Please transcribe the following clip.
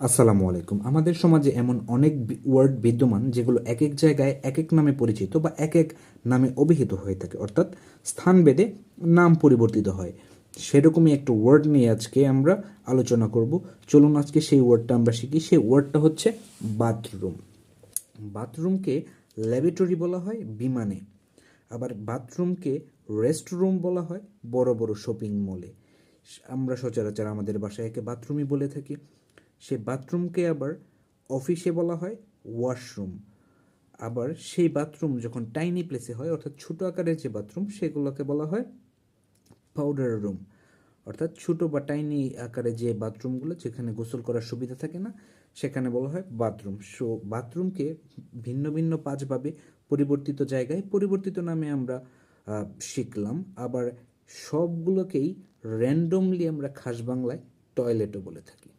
আসসালামু আলাইকুম। আমাদের সমাজে এমন অনেক ওয়ার্ড বিদ্যমান যেগুলো এক এক জায়গায় এক এক নামে পরিচিত বা এক এক নামে অভিহিত হয়ে থাকে। অর্থাৎ স্থানভেদে নাম পরিবর্তিত হয়। সেরকমই একটা ওয়ার্ড নিয়ে আজকে আমরা আলোচনা করব। চলুন আজকে সেই ওয়ার্ডটা আমরা শিখি। সেই ওয়ার্ডটা হচ্ছে বাথরুম বাথরুমকে ল্যাবরেটরি বলা হয়, বিমানে। আবার বাথরুমকে রেস্টরুম বলা হয়, বড় বড় শপিং মলে আমরা সচরাচর আমাদের বাসায় একে বাথরুমই বলে থাকি। সে বাথরুমকে আবার অফিসে বলা হয় ওয়াশরুম। আবার সেই বাথরুম যখন টাইনি প্লেসে হয়, অর্থাৎ ছোট আকারের যে বাথরুম, সেগুলোকে বলা হয় পাউডার রুম অর্থাৎ ছোট বা টাইনি আকারে যে বাথরুমগুলো, যেখানে গোসল করার সুবিধা থাকে না, সেখানে বলা হয় বাথরুম সো বাথরুমকে ভিন্ন ভিন্ন পাঁচভাবে পরিবর্তিত জায়গায় পরিবর্তিত নামে আমরা শিখলাম। আবার সবগুলোকেই র্যান্ডমলি আমরা খাস বাংলায় টয়লেটও বলে থাকি।